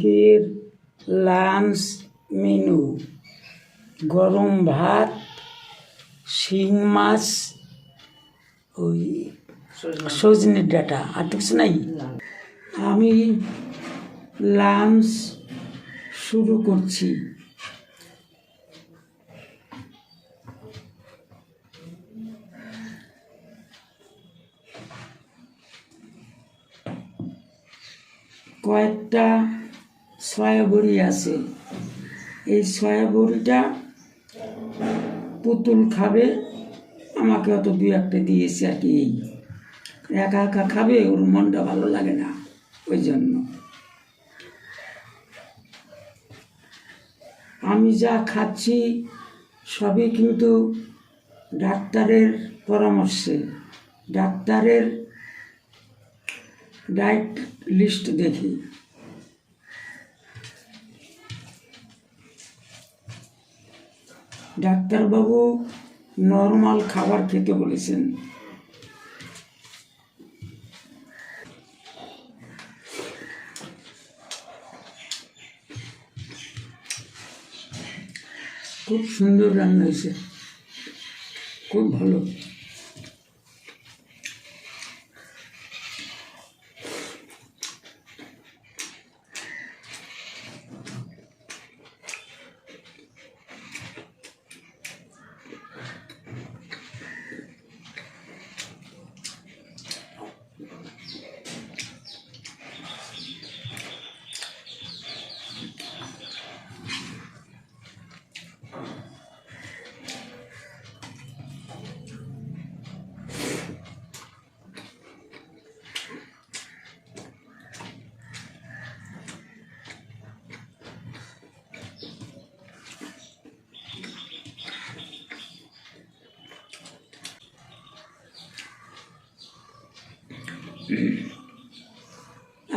আজকের lunch menu গরম ভাত শিং মাছ ওই সজনের ডাটা। আর তো কিছু নাই? আমি লাঞ্চ শুরু করছি। কয়েকটা সয়াবড়ি আছে। এই সয়াবড়িটা পুতুল খাবে, আমাকে অত দু একটা দিয়েছে আর কি এই। একা একা খাবে, ওর মনটা ভালো লাগে না, ওই জন্য। আমি যা খাচ্ছি, সবই কিন্তু ডাক্তারের পরামর্শে। ডাক্তারের ডায়েট লিস্ট দেখি। ডাক্তারবাবু নর্মাল খাবার খেতে বলেছেন। খুব সুন্দর রান্না হয়েছে। খুব ভালো।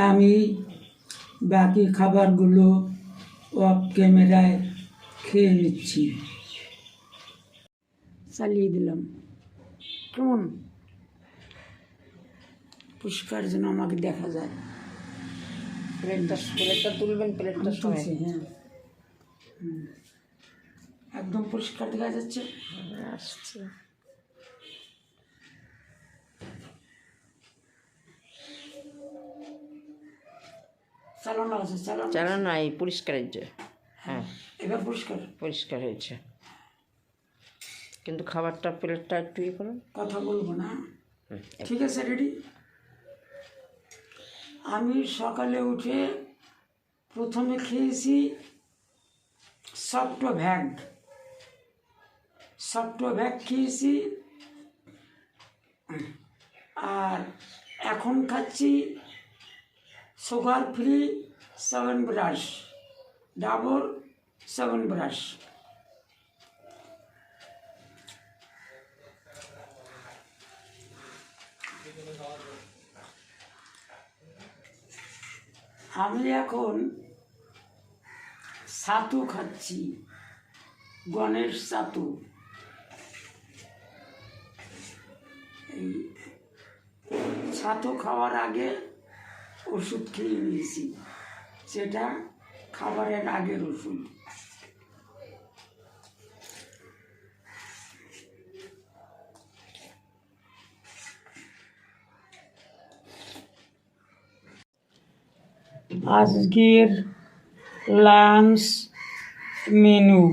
আমি বাকি খাবারগুলো অফ ক্যামেরায় খেয়ে নিচ্ছি। চালিয়ে দিলাম। কেমন? পরিষ্কার যেন আমাকে দেখা যায়। প্লেটটা প্লেটটা তুলবেন প্লেটটা হ্যাঁ। একদম পরিষ্কার দেখা যাচ্ছে। আসছে। চালানো আছে চালানো চালা না এই পরিষ্কার হয়েছে হ্যাঁ এবার পরিষ্কার। পরিষ্কার হয়েছে। কিন্তু খাবারটা প্লেটটা একটু ইয়ে করুন। কথা বলব না। ঠিক আছে রেডি? আমি সকালে উঠে প্রথমে খেয়েছি সফট ভ্যাগ সফট ভ্যাগ খেয়েছি। আর এখন খাচ্ছি sugar free seven brush Dabur seven brush আমি এখন ছাতু খাচ্ছি, গণেশ ছাতু। এই ছাতু খাওয়ার আগে ওষুধ খেয়ে নিয়েছি। সেটা খাবারের আগের ওষুধ। আজকের লাঞ্চ মেনু,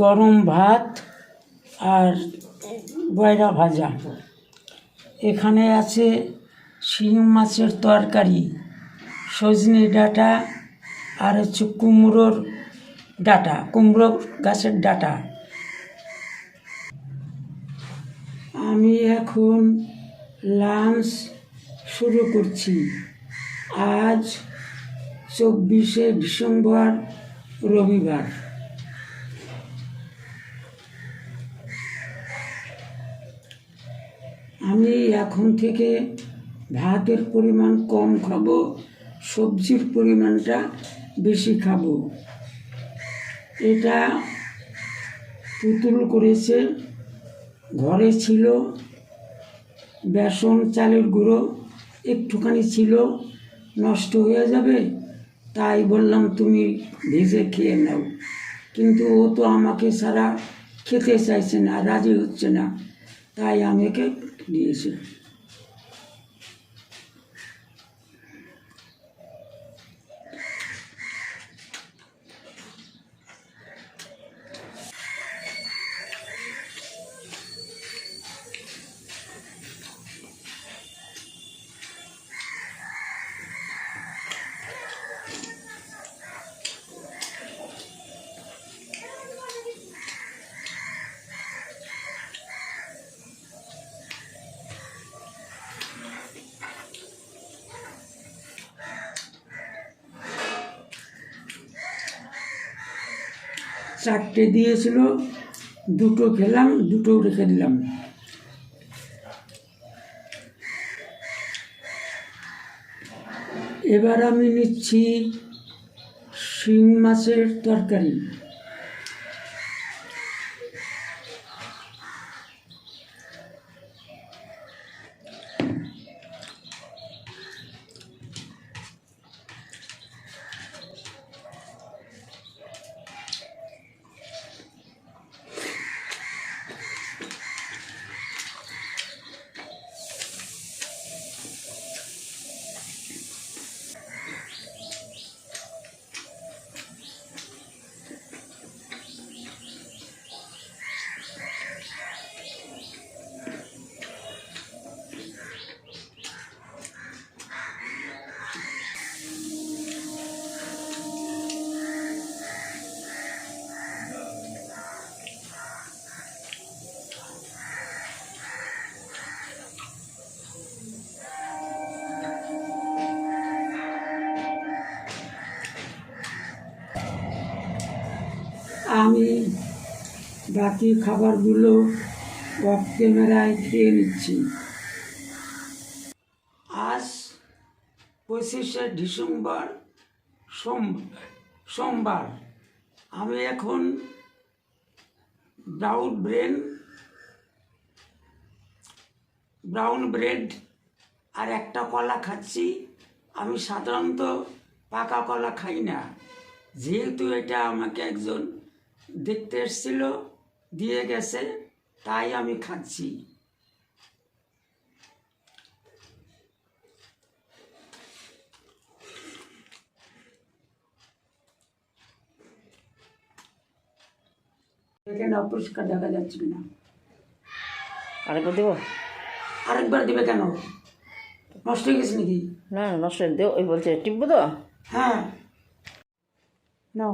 গরম ভাত আর বয়রা ভাজা। এখানে আছে শিং মাছের তরকারি, সজনে ডাঁটা আর হচ্ছে কুমড়োর ডাঁটা, কুমড়ো গাছের ডাঁটা। আমি এখন লাঞ্চ শুরু করছি। আজ চব্বিশে ডিসেম্বর, রবিবার। আমি এখন থেকে ভাতের পরিমাণ কম খাব, সবজির পরিমাণটা বেশি খাব। এটা পুতুল করেছে, ঘরে ছিল বেসন, চালের গুঁড়ো, একটুখানি ছিল, নষ্ট হয়ে যাবে, তাই বললাম তুমি ভেজে খেয়ে নাও। কিন্তু ও তো আমাকে সারা খেতে চাইছে না, রাজি হচ্ছে না, তাই আমাকে দিয়েছে। চারটে দিয়েছিল দুটো খেলাম দুটো রেখে দিলাম। এবার আমি নিচ্ছি শিং মাছের তরকারি। বাকি খাবারগুলো অফ ক্যামেরায় খেয়ে নিচ্ছি। আজ পঁচিশে ডিসেম্বর সোমবার সোমবার। আমি এখন ব্রাউন ব্রেন ব্রাউন ব্রেড আর একটা কলা খাচ্ছি। আমি সাধারণত পাকা কলা খাই না। যেহেতু এটা আমাকে একজন দেখতে এসেছিল দিয়ে গেছে তাই আমি খাচ্ছি। এখানে অপরিষ্কার দেখা যাচ্ছে না আরেকবার দেবো? আরেকবার দেবে কেন? নষ্ট হয়ে গেছে নাকি? না নষ্ট দেবো ওই বলছে টিপবো তো? হ্যাঁ। নাও।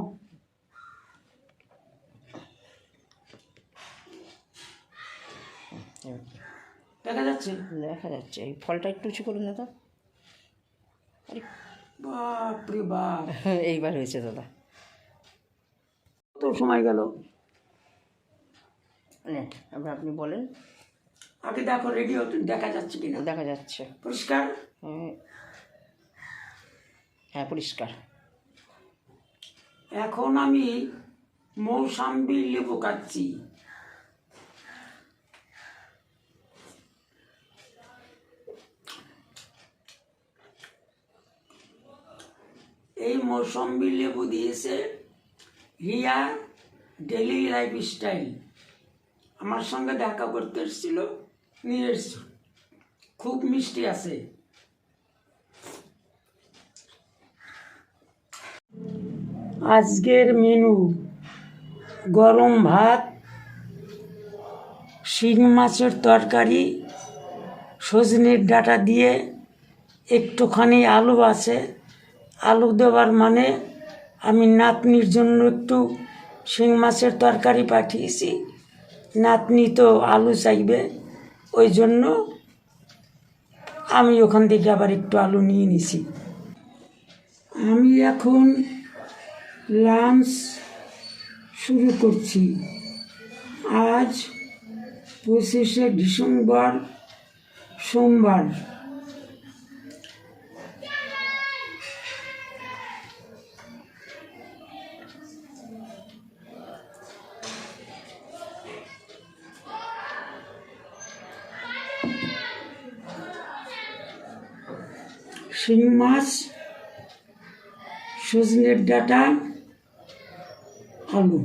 দেখা যাচ্ছে? দেখা যাচ্ছে। এই ফলটা একটু উঁচু করুন দাদা। আরে। বাপরে বাপ। এইবার হয়েছে দাদা। তো সময় গেল? এবার আপনি বলেন। আগে দেখো রেডিও দেখা যাচ্ছে কিনা? দেখা যাচ্ছে। পরিষ্কার? হ্যাঁ। হ্যাঁ পরিষ্কার। এখন আমি মৌসাম্বি লেবু কাটছি এই মৌসম্বি লেবু দিয়েছে রিয়া ডেলি লাইফ স্টাইল আমার সঙ্গে দেখা করতে এসেছিল, নিয়ে এসছিল খুব মিষ্টি আছে। আজকের মেনু, গরম ভাত, শিং মাছের তরকারি, সজনের ডাটা দিয়ে একটুখানি আলু আছে। আলু দেওয়ার মানে আমি নাতনির জন্য একটু শিং মাছের তরকারি পাঠিয়েছি। নাতনি তো আলু চাইবে, ওই জন্য আমি ওখান থেকে আবার একটু আলু নিয়ে নিছি। আমি এখন লাঞ্চ শুরু করছি। আজ পঁচিশে ডিসেম্বর, সোমবার। শিং মাছ সজনের ডাটা আলু।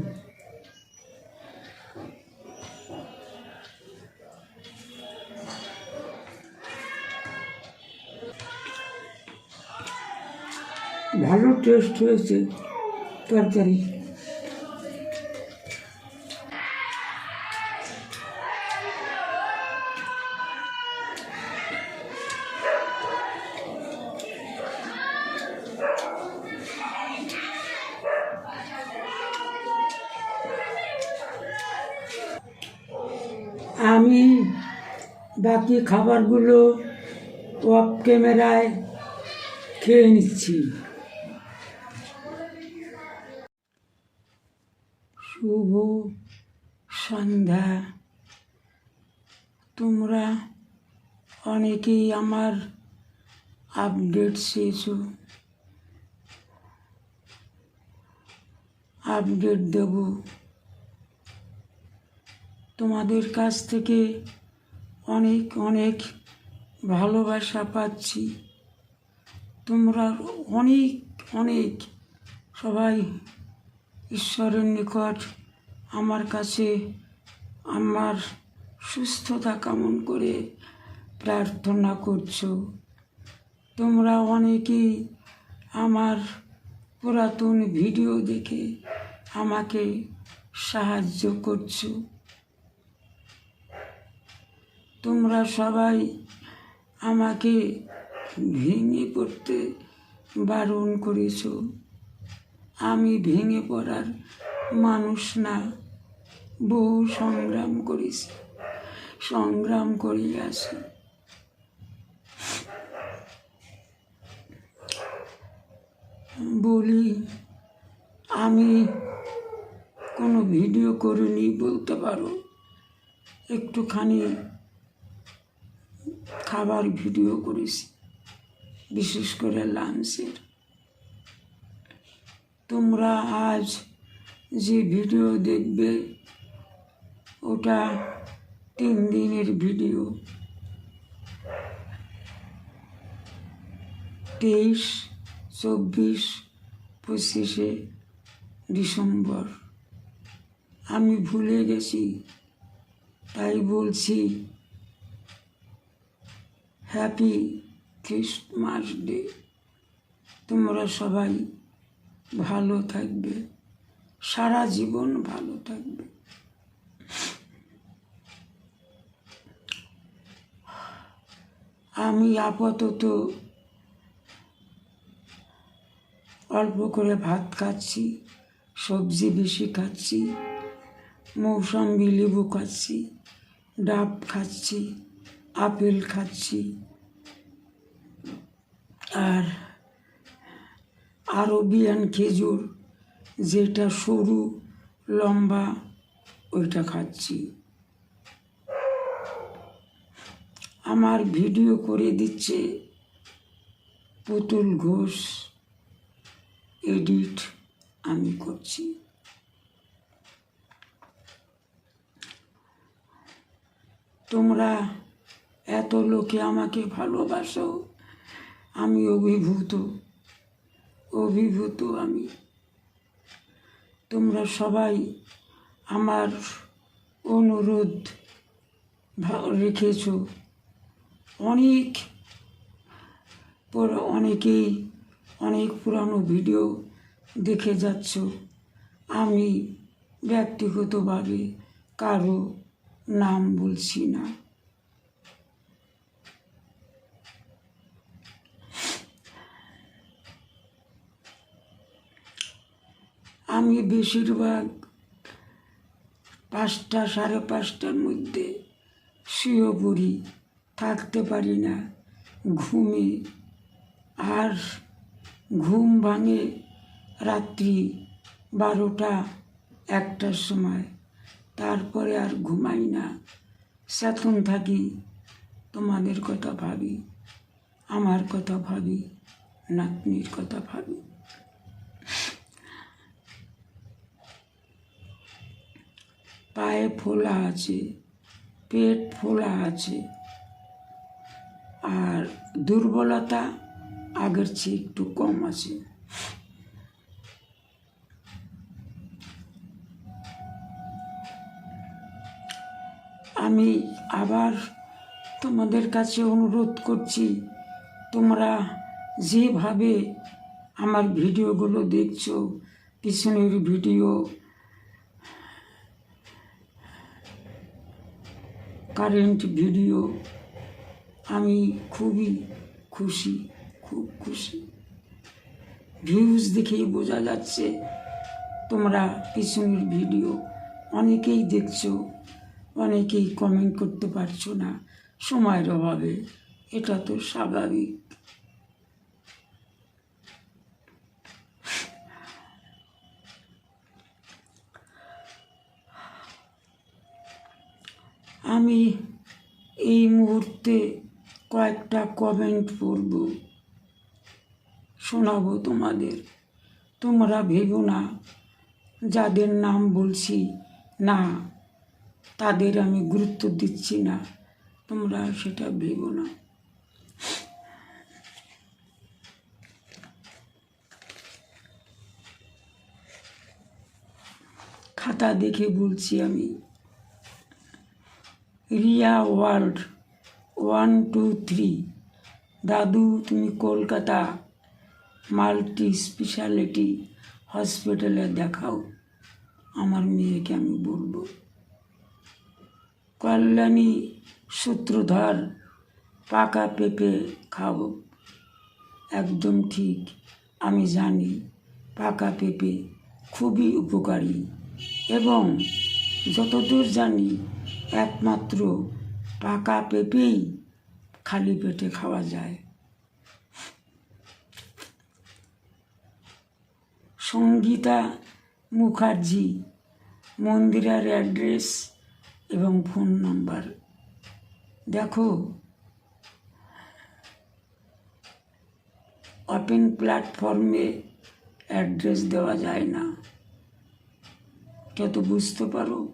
ভালো টেস্ট হয়েছে তরকারি। খাবারগুলো অফ ক্যামেরায় খেয়ে নিচ্ছি। শুভ সন্ধ্যা। তোমরা অনেকেই আমার আপডেট চেয়েছো। আপডেট দেব। তোমাদের কাছ থেকে অনেক অনেক ভালোবাসা পাচ্ছি। তোমরা অনেক অনেক সবাই ঈশ্বরের নিকট আমার কাছে আমার সুস্থতা কামন করে প্রার্থনা করছ। তোমরা অনেকেই আমার পুরাতন ভিডিও দেখে আমাকে সাহায্য করছ। তোমরা সবাই আমাকে ভেঙে পড়তে বারণ করেছ। আমি ভেঙে পড়ার মানুষ না, বহু সংগ্রাম করেছি, সংগ্রাম করিয়াছি বলি, আমি কোনো ভিডিও করিনি, বলতে পারো? একটুখানি খাবার ভিডিও করেছি, বিশেষ করে লাঞ্চের। তোমরা আজ যে ভিডিও দেখবে, ওটা তিন দিনের ভিডিও। তেইশ, চব্বিশ, পঁচিশে ডিসেম্বর। আমি ভুলে গেছি, তাই বলছি হ্যাপি খ্রিস্টমাস ডে। তোমরা সবাই ভালো থাকবে। সারা জীবন ভালো থাকবে। আমি আপাতত অল্প করে ভাত খাচ্ছি, সবজি বেশি খাচ্ছি, মৌসম্বি লেবু খাচ্ছি, ডাব খাচ্ছি। আপেল খাচ্ছি। আর আরবিয়ান খেজুর, যেটা সরু, লম্বা, ওইটা খাচ্ছি। আমার ভিডিও করে দিচ্ছে পুতুল ঘোষ। এডিট আমি করছি। তোমরা এত লোকে আমাকে ভালোবাসো। আমি অভিভূত অভিভূত আমি। তোমরা সবাই আমার অনুরোধ রেখেছ। অনেক অনেকেই অনেক পুরানো ভিডিও দেখে যাচ্ছ। আমি ব্যক্তিগতভাবে কারও নাম বলছি না। আমি বেশিরভাগ পাঁচটা, সাড়ে পাঁচটার মধ্যে শুয়ে পড়ি, থাকতে পারি না, ঘুমে। আর ঘুম ভাঙে রাত্রি বারোটা, একটার সময়। তারপরে আর ঘুমাই না। সেতন থাকি, তোমাদের কথা ভাবি, আমার কথা ভাবি, নাতনির কথা ভাবি। পায়ে ফোলা আছে, পেট ফোলা আছে। আর দুর্বলতা আগের চেয়ে একটু কম আছে। আমি আবার তোমাদের কাছে অনুরোধ করছি, তোমরা যেভাবে আমার ভিডিওগুলো দেখছ, পিছনের ভিডিও কারেন্ট ভিডিও আমি খুবই খুশি, খুব খুশি। ভিউজ দেখেই বোঝা যাচ্ছে, তোমরা পিছনের ভিডিও অনেকেই দেখছ, অনেকেই কমেন্ট করতে পারছ না, সময়ের অভাবে। এটা তো স্বাভাবিক। আমি এই মুহূর্তে কয়েকটা কমেন্ট পড়ব। শোনাবো তোমাদের। তোমরা ভেবো না, যাদের নাম বলছি না, তাদের আমি গুরুত্ব দিচ্ছি না, তোমরা সেটা ভেবো না। খাতা দেখে বলছি আমি। Riya world one, two, three. দাদু, তুমি কলকাতা মাল্টি স্পেশালিটি হসপিটালে দেখাও। আমার মেয়েকে আমি বলব, কল্যাণী সূত্রধর, পাকা পেঁপে খাও একদম ঠিক, আমি জানি পাকা পেঁপে খুবই উপকারী এবং যতদূর জানি একমাত্র পাকা পেঁপেই খালি পেটে খাওয়া যায়। সঙ্গীতা মুখার্জি, মন্দিরের অ্যাড্রেস এবং ফোন নাম্বার। দেখো ওপেন প্ল্যাটফর্মে অ্যাড্রেস দেওয়া যায় না। এটা তো বুঝতে পারো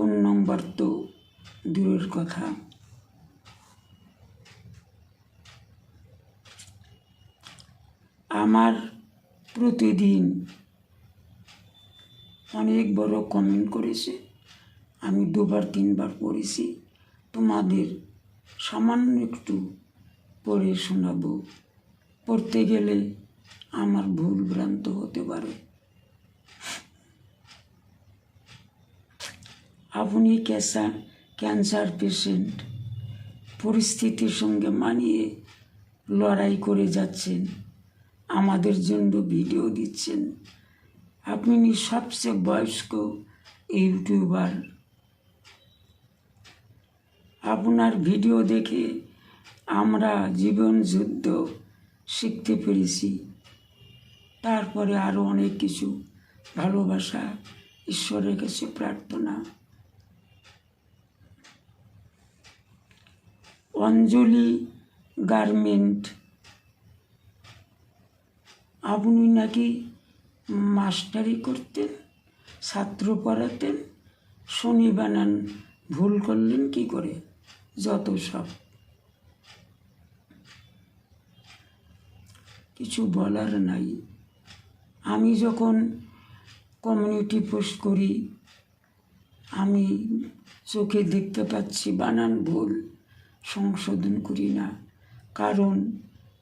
ফোন নম্বর তো দূরের কথা। আমার প্রতিদিন অনেক বড় কমেন্ট করেছে। আমি দুবার, তিনবার পড়েছি। তোমাদের সামান্য একটু পড়ে শোনাবো। পড়তে গেলে আমার ভুল ভ্রান্ত হতে পারে। আপনি ক্যান্সার ক্যান্সার পেশেন্ট। পরিস্থিতির সঙ্গে মানিয়ে লড়াই করে যাচ্ছেন। আমাদের জন্য ভিডিও দিচ্ছেন। আপনি সবচেয়ে বয়স্ক ইউটিউবার। আপনার ভিডিও দেখে আমরা জীবন যুদ্ধ শিখতে পেরেছি। তারপরে আরও অনেক কিছু ভালোবাসা ঈশ্বরের কাছে প্রার্থনা। অঞ্জলি গার্মেন্ট। আপনি নাকি মাস্টারি করতেন, ছাত্র পড়াতেন, শনি বানান ভুল করলেন কি করে? যত সব। কিছু বলার নাই। আমি যখন কমিউনিটি পোস্ট করি, আমি চোখে দেখতে পাচ্ছি বানান ভুল। সংশোধন করি না। কারণ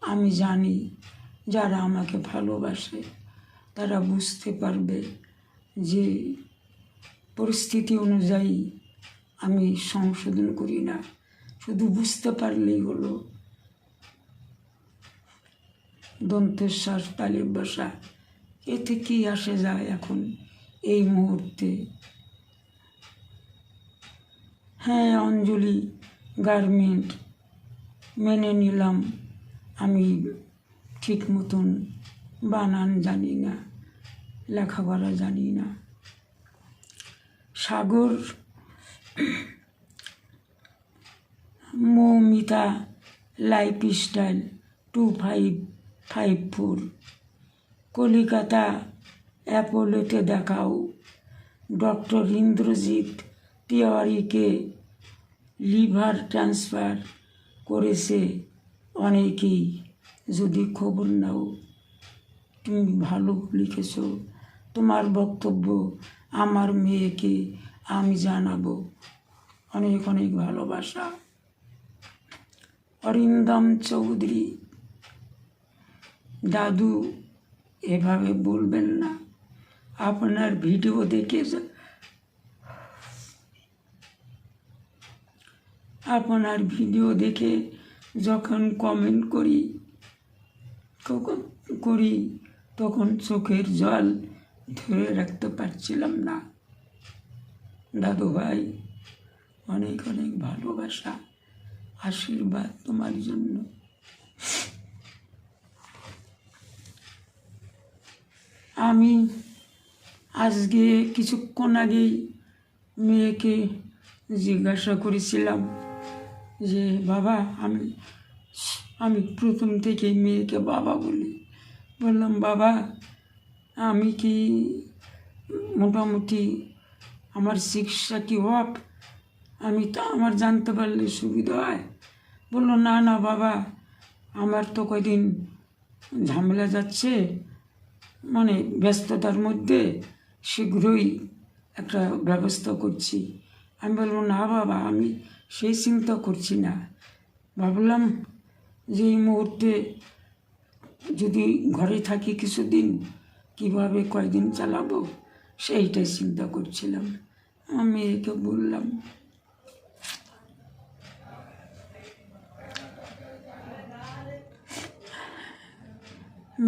আমি জানি যারা আমাকে ভালোবাসে, তারা বুঝতে পারবে যে পরিস্থিতি অনুযায়ী আমি সংশোধন করি না। শুধু বুঝতে পারলেই হলো। দন্তেশ্বাস তালে বসা এতে কি আসে যায় এখন এই মুহূর্তে। হ্যাঁ অঞ্জলি গার্মেন্ট মেনে নিলাম আমি ঠিক মতন বানান জানি না লেখাপড়া জানি না Sagar Moumita life style two five five four Calcutta অ্যাপোলোতে দেখাও। ডক্টর ইন্দ্রজিৎ তিওয়ারিকে লিভার ট্রান্সফার করেছে অনেকেই। যদি খবর নাও, তুমি ভালো লিখেছ। তোমার বক্তব্য আমার মেয়েকে আমি জানাব। অনেক অনেক ভালোবাসা। অরিন্দম চৌধুরী, দাদু, এভাবে বলবেন না। আপনার ভিডিও দেখে যা- আপনার ভিডিও দেখে যখন কমেন্ট করি করি, তখন চোখের জল ধরে রাখতে পারছিলাম না। দাদু ভাই, অনেক অনেক ভালোবাসা, আশীর্বাদ তোমার জন্য। আমি আজকে কিছুক্ষণ আগেই মেয়েকে জিজ্ঞাসা করেছিলাম যে, বাবা, আমি আমি প্রথম থেকে মেয়েকে বাবা বলি। বললাম, বাবা, আমি কি মোটামুটি আমার চিকিৎসা কি অফ আমি তো আমার জানতে পারলে সুবিধা হয়। বলল, না না, বাবা, আমার তো কয়দিন ঝামেলা যাচ্ছে। মানে ব্যস্ততার মধ্যে শীঘ্রই একটা ব্যবস্থা করছি। আমি বলব না, বাবা, আমি সেই চিন্তা করছি না। ভাবলাম যে এই মুহূর্তে যদি ঘরে থাকি কিছুদিন, কীভাবে কয়দিন চালাবো? সেইটাই চিন্তা করছিলাম। আমি মেয়েকে বললাম,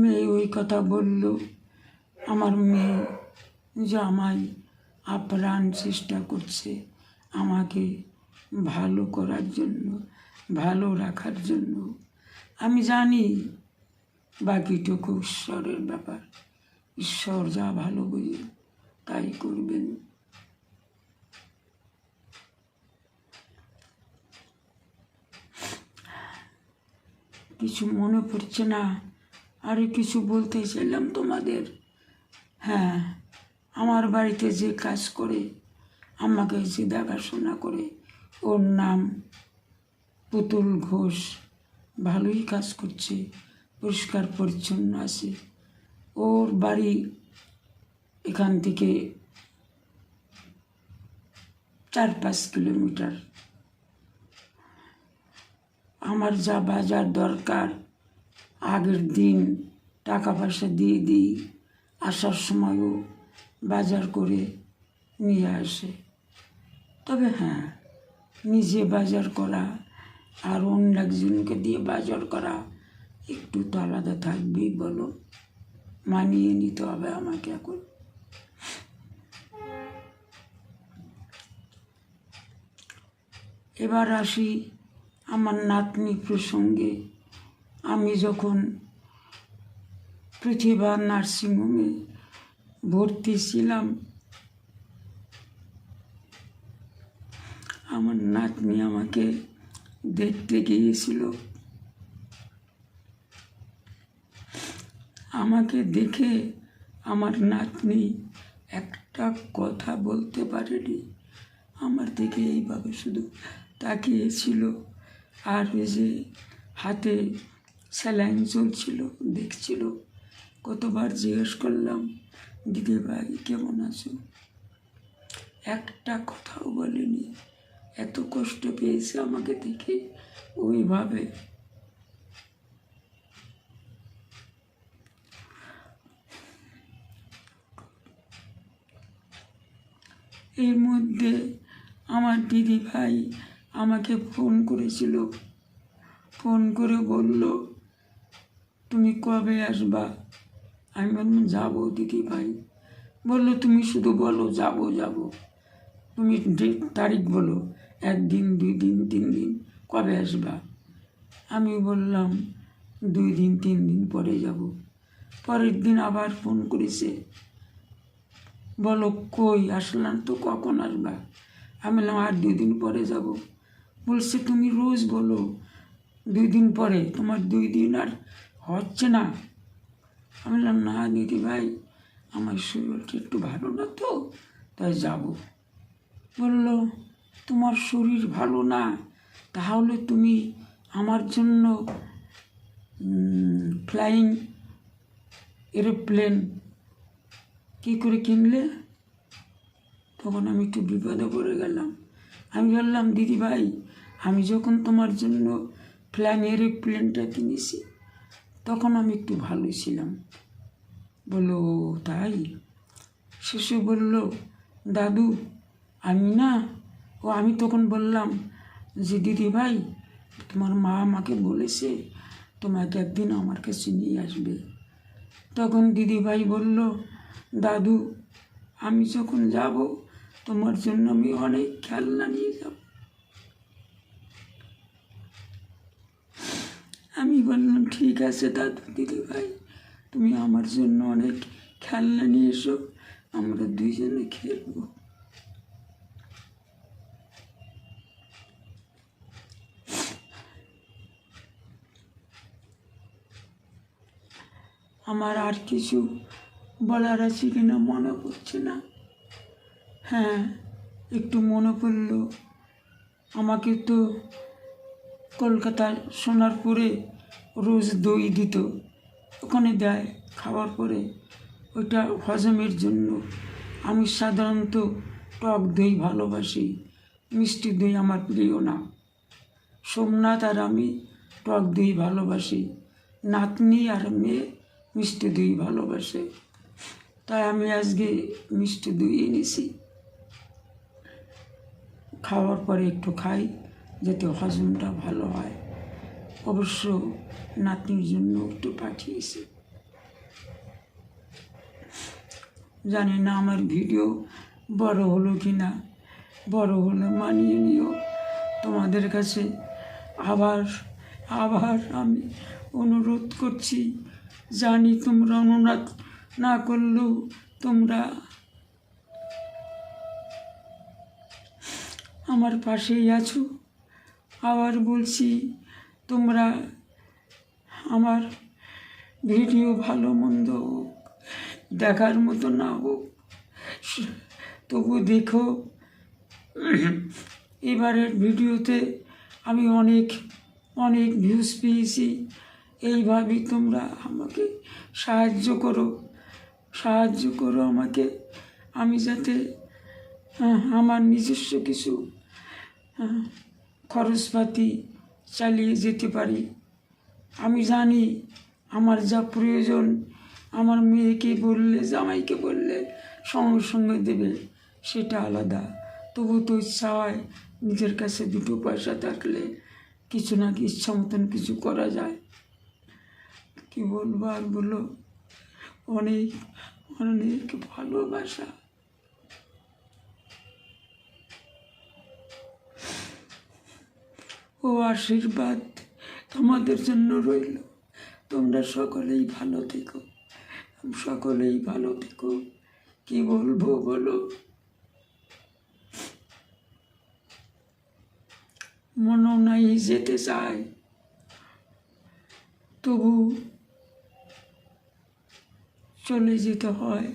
মেয়ে ওই কথা বলল, আমার মেয়ে যে আমায় আপ্রাণ চেষ্টা করছে আমাকে ভালো করার জন্য, ভালো রাখার জন্য। আমি জানি বাকিটুকু ঈশ্বরের ব্যাপার। ঈশ্বর যা ভালো বুঝে, তাই করবেন। কিছু মনে পড়ছে না, আরে কিছু বলতে চাইলাম তোমাদের। হ্যাঁ আমার বাড়িতে যে কাজ করে, আমাকে যে দেখাশোনা করে ওর নাম পুতুল ঘোষ। ভালোই কাজ করছে, পরিষ্কার পরিচ্ছন্ন আছে। ওর বাড়ি এখান থেকে চার পাঁচ কিলোমিটার। আমার যা বাজার দরকার, আগের দিন টাকা পয়সা দিয়ে দিই, আসার সময়ও বাজার করে নিয়ে আসে। তবে হ্যাঁ নিজে বাজার করা আর অন্য একজনকে দিয়ে বাজার করা, একটু তো আলাদা থাকবেই বলো। মানিয়ে নিতে হবে আমাকে এখন। এবার আসি আমার নাতনি প্রসঙ্গে। আমি যখন পৃথিবীর নার্সিংহোমে ভর্তি ছিলাম আমার নাতনি আমাকে দেখতে গিয়েছিল। আমাকে দেখে আমার নাতনি একটা কথা বলতে পারেনি। আমার দিকে এইভাবে শুধু তাকিয়েছিল আর ওই যে হাতে স্যালাইন চলছিল, দেখছিল। কতবার জিজ্ঞেস করলাম দিদি ভাই কেমন আছো? একটা কথাও বলেনি। এত কষ্ট পেয়েছে আমাকে দেখে, ওইভাবে। এর মধ্যে আমার দিদি ভাই আমাকে ফোন করেছিল। ফোন করে বলল, তুমি কবে আসবা? আমি বললাম, যাব দিদি ভাই। বলল, তুমি শুধু বলো, যাব যাব। তুমি ডেট তারিখ বলো, একদিন, দুই দিন, তিন দিন, কবে আসবা? আমি বললাম, দুই দিন, তিন দিন পরে যাব। পরের দিন আবার ফোন করেছে। বলো, কই আসলাম তো, কখন আসবা? আমি বললাম, আর দুই দিন পরে যাব। বলছে, তুমি রোজ বলো, দুই দিন পরে। তোমার দুই দিন আর হচ্ছে না। আমি বললাম, না দিদি ভাই আমার শরীরটা একটু ভালো না তো, তাই যাব। বলল, তোমার শরীর ভালো না, তাহলে তুমি আমার জন্য ফ্লাইং এরোপ্লেন কী করে কিনলে? তখন আমি একটু বিপদে পড়ে গেলাম। আমি বললাম, দিদি ভাই, আমি যখন তোমার জন্য ফ্ল্যান এরোপ্লেনটা কিনেছি, তখন আমি একটু ভালো ছিলাম। বলল তাই? শিশু বলল, দাদু আমি না, ও আমি তখন বললাম যে, দিদি ভাই, তোমার মা আমাকে বলেছে তোমাকে একদিন আমার কাছে নিয়ে আসবে। তখন দিদি ভাই বলল, দাদু, আমি যখন যাব, তোমার জন্য আমি অনেক খেলনা নিয়ে যাব। আমি বললাম, ঠিক আছে দাদু, দিদি ভাই, তুমি আমার জন্য অনেক খেলনা নিয়ে এসো, আমরা দুইজনে খেলব। আমার আর কিছু বলার আছে কিনা মনে পড়ছে না। হ্যাঁ একটু মনে পড়ল। আমাকে তো কলকাতার সোনারপুরে রোজ দই দিত। ওখানে দেয় খাওয়ার পরে। ওইটা হজমের জন্য। আমি সাধারণত টক দই ভালোবাসি। মিষ্টি দই আমার প্রিয় না। সোমনাথ আর আমি টক দই ভালোবাসি। নাতনি আর মেয়ে মিষ্টি দই ভালোবাসে। তাই আমি আজকে মিষ্টি দই এনেছি। খাওয়ার পরে একটু খাই যাতে হজমটা ভালো হয়। অবশ্য নাতনির জন্য একটু পাঠিয়েছি। জানি না আমার ভিডিও বড় হলো কি না বড় হলে মানিয়ে নিও। তোমাদের কাছে আবার আবার আমি অনুরোধ করছি, জানি তোমরা অনুরোধ না করলেও তোমরা আমার পাশেই আছো। আবার বলছি, তোমরা আমার ভিডিও ভালো মন্দ হোক দেখার মতো না হোক, তবু দেখো। এবারের ভিডিওতে আমি অনেক অনেক ভিউজ পেয়েছি। এইভাবেই তোমরা আমাকে সাহায্য করো সাহায্য করো আমাকে। আমি যাতে আমার নিজস্ব কিছু খরচপাতি চালিয়ে যেতে পারি। আমি জানি আমার যা প্রয়োজন, আমার মেয়েকে বললে, জামাইকে বললে সঙ্গে সঙ্গে দেবে, সেটা আলাদা। তবু তো ইচ্ছা হয় নিজের কাছে দুটো পয়সা থাকলে কিছু না কি ইচ্ছা মতন কিছু করা যায়। কি বলব আর বলো? অনেক অনেক ভালোবাসা। ও আশীর্বাদ তোমাদের জন্য রইল। তোমরা সকলেই ভালো থেকো। সকলেই ভালো থেকো। কি বলব বলো? মনও নাই যেতে চায়। তবু চলে যেতে হয়।